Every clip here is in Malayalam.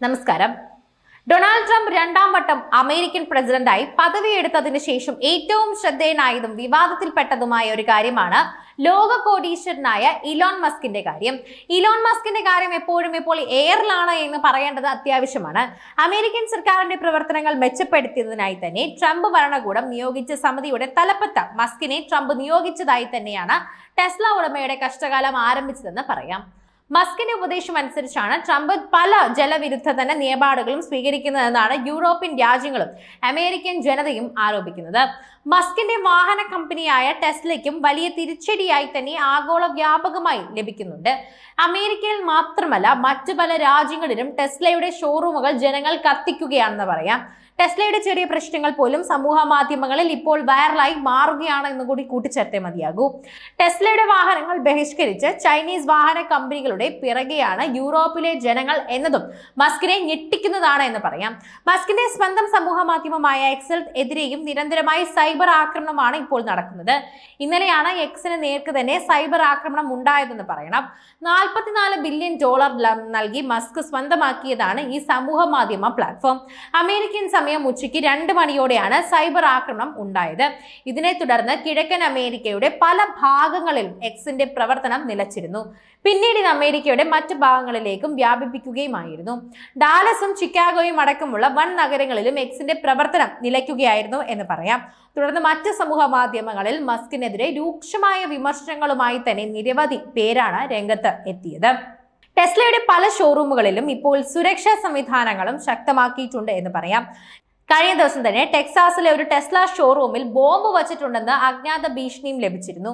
നമസ്കാരം. ഡൊണാൾഡ് ട്രംപ് രണ്ടാം വട്ടം അമേരിക്കൻ പ്രസിഡന്റായി പദവിയെടുത്തതിന് ശേഷം ഏറ്റവും ശ്രദ്ധേയനായതും വിവാദത്തിൽപ്പെട്ടതുമായ ഒരു കാര്യമാണ് ലോക കോടീശ്വരനായ ഇലോൺ മസ്കിന്റെ കാര്യം. ഇലോൺ മസ്കിന്റെ കാര്യം എപ്പോഴും ഇപ്പോൾ എയറിലാണ് എന്ന് പറയേണ്ടത് അത്യാവശ്യമാണ്. അമേരിക്കൻ സർക്കാരിന്റെ പ്രവർത്തനങ്ങൾ മെച്ചപ്പെടുത്തിയതിനായി തന്നെ ട്രംപ് ഭരണകൂടം നിയോഗിച്ച സമിതിയുടെ തലപ്പത്ത മസ്കിനെ ട്രംപ് നിയോഗിച്ചതായി തന്നെയാണ് ടെസ്ല ഉടമയുടെ കഷ്ടകാലം ആരംഭിച്ചതെന്ന് പറയാം. മസ്കിന്റെ ഉപദേശം അനുസരിച്ചാണ് ട്രംപ് പല ജലവിരുദ്ധ തന്നെ നിലപാടുകളും സ്വീകരിക്കുന്നതെന്നാണ് യൂറോപ്യൻ രാജ്യങ്ങളും അമേരിക്കൻ ജനതയും ആരോപിക്കുന്നത്. മസ്കിന്റെ വാഹന കമ്പനിയായ ടെസ്ലയ്ക്കും വലിയ തിരിച്ചടിയായി തന്നെ ആഗോള വ്യാപകമായി ലഭിക്കുന്നുണ്ട്. അമേരിക്കയിൽ മാത്രമല്ല മറ്റു പല രാജ്യങ്ങളിലും ടെസ്ലയുടെ ഷോറൂമുകൾ ജനങ്ങൾ കത്തിക്കുകയാണെന്ന് പറയാം. ടെസ്ലയുടെ ചെറിയ പ്രശ്നങ്ങൾ പോലും സമൂഹ മാധ്യമങ്ങളിൽ ഇപ്പോൾ വൈറലായി മാറുകയാണ് എന്ന് കൂടി കൂട്ടിച്ചേർത്തേ മതിയാകൂ. ടെസ്ലയുടെ വാഹനങ്ങൾ ബഹിഷ്കരിച്ച് ചൈനീസ് വാഹന കമ്പനികളുടെ പിറകെയാണ് യൂറോപ്പിലെ ജനങ്ങൾ എന്നതും. മസ്കിനെ ഞെട്ടിക്കുന്നതാണ് എന്ന് പറയാം. മസ്കിന്റെ സ്വന്തം സമൂഹ മാധ്യമമായ എക്സൽ എതിരെയും നിരന്തരമായി സൈബർ ആക്രമണമാണ് ഇപ്പോൾ നടക്കുന്നത്. ഇന്നലെയാണ് എക്സിന് നേർക്ക് തന്നെ സൈബർ ആക്രമണം ഉണ്ടായതെന്ന് പറയണം. നാൽപ്പത്തിനാല് ബില്യൺ ഡോളർ നൽകി മസ്ക് സ്വന്തമാക്കിയതാണ് ഈ സമൂഹ മാധ്യമ പ്ലാറ്റ്ഫോം. അമേരിക്കൻ സമയം ഉച്ചയ്ക്ക് രണ്ട് മണിയോടെയാണ് സൈബർ ആക്രമണം ഉണ്ടായത്. ഇതിനെ തുടർന്ന് കിഴക്കൻ അമേരിക്കയുടെ പല ഭാഗങ്ങളിലും എക്സിന്റെ പ്രവർത്തനം നിലച്ചിരുന്നു. പിന്നീട് ഇത് അമേരിക്കയുടെ മറ്റ് ഭാഗങ്ങളിലേക്കും വ്യാപിപ്പിക്കുകയുമായിരുന്നു. ഡാലസും ചിക്കാഗോയും അടക്കമുള്ള വൻ നഗരങ്ങളിലും എക്സിന്റെ പ്രവർത്തനം നിലയ്ക്കുകയായിരുന്നു എന്ന് പറയാം. തുടർന്ന് മറ്റ് സമൂഹ മാധ്യമങ്ങളിൽ മസ്കിനെതിരെ രൂക്ഷമായ വിമർശനങ്ങളുമായി തന്നെ നിരവധി പേരാണ് രംഗത്ത് എത്തിയത്. ടെസ്ലയുടെ പല ഷോറൂമുകളിലും ഇപ്പോൾ സുരക്ഷാ സംവിധാനങ്ങളും ശക്തമാക്കിയിട്ടുണ്ട് എന്ന് പറയാം. കഴിഞ്ഞ ദിവസം തന്നെ ടെക്സാസിലെ ഒരു ടെസ്ല ഷോറൂമിൽ ബോംബ് വച്ചിട്ടുണ്ടെന്ന് അജ്ഞാത ഭീഷണിയും ലഭിച്ചിരുന്നു.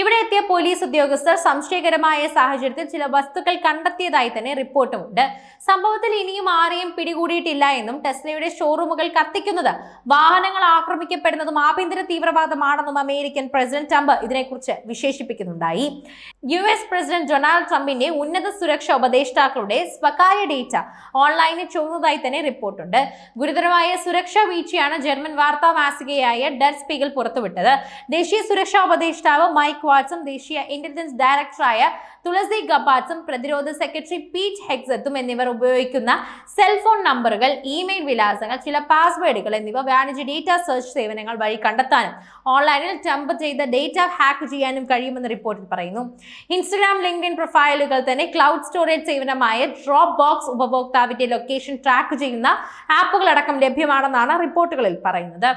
ഇവിടെ എത്തിയ പോലീസ് ഉദ്യോഗസ്ഥർ സംശയകരമായ സാഹചര്യത്തിൽ ചില വസ്തുക്കൾ കണ്ടെത്തിയതായി തന്നെ റിപ്പോർട്ടുമുണ്ട്. സംഭവത്തിൽ ഇനിയും ആരെയും പിടികൂടിയിട്ടില്ല എന്നും ടെസ്ലയുടെ ഷോറൂമുകൾ കത്തിക്കുന്നത് വാഹനങ്ങൾ ആക്രമിക്കപ്പെടുന്നതും ആഭ്യന്തര തീവ്രവാദമാണെന്നും അമേരിക്കൻ പ്രസിഡന്റ് ട്രംപ് ഇതിനെക്കുറിച്ച് വിശേഷിപ്പിക്കുന്നുണ്ടായി. യു എസ് പ്രസിഡന്റ് ഡൊണാൾഡ് ട്രംപിന്റെ ഉന്നത സുരക്ഷാ ഉപദേഷ്ടാക്കളുടെ സ്വകാര്യ ഡേറ്റ ഓൺലൈനിൽ ചോർന്നതായി തന്നെ റിപ്പോർട്ടുണ്ട്. ഗുരുതരമായ സുരക്ഷാ വീഴ്ചയാണ് ജർമ്മൻ വാർത്താ മാസികയായ സ്പീഗൽ പുറത്തുവിട്ടത്. ദേശീയ സുരക്ഷാ ഉപദേഷ്ടാവ് മൈക്ക് വാട്സും ദേശീയ ഇന്റലിജൻസ് ഡയറക്ടറായ തുളസി ഗബാറ്റ്സും പ്രതിരോധ സെക്രട്ടറി പീറ്റ് ഹെക്സത്തും എന്നിവർ ഉപയോഗിക്കുന്ന സെൽഫോൺ നമ്പറുകൾ ഇമെയിൽ വിലാസങ്ങൾ ചില പാസ്വേഡുകൾ എന്നിവ വാണിജ്യ ഡേറ്റ സെർച്ച് സേവനങ്ങൾ വഴി കണ്ടെത്താനും ഓൺലൈനിൽ ടംപ് ചെയ്ത ഡേറ്റ ഹാക്ക് ചെയ്യാനും കഴിയുമെന്ന് റിപ്പോർട്ടിൽ പറയുന്നു. ഇൻസ്റ്റഗ്രാം ലിങ്ക്ഡിൻ പ്രൊഫൈലുകൾ തന്നെ ക്ലൗഡ് സ്റ്റോറേജ് സേവനമായ ഡ്രോപ്പ് ബോക്സ് ഉപഭോക്താവിന്റെ ലൊക്കേഷൻ ട്രാക്ക് ചെയ്യുന്ന ആപ്പുകളടക്കം ലഭ്യമാണെന്നാണ് റിപ്പോർട്ടുകളിൽ പറയുന്നത്.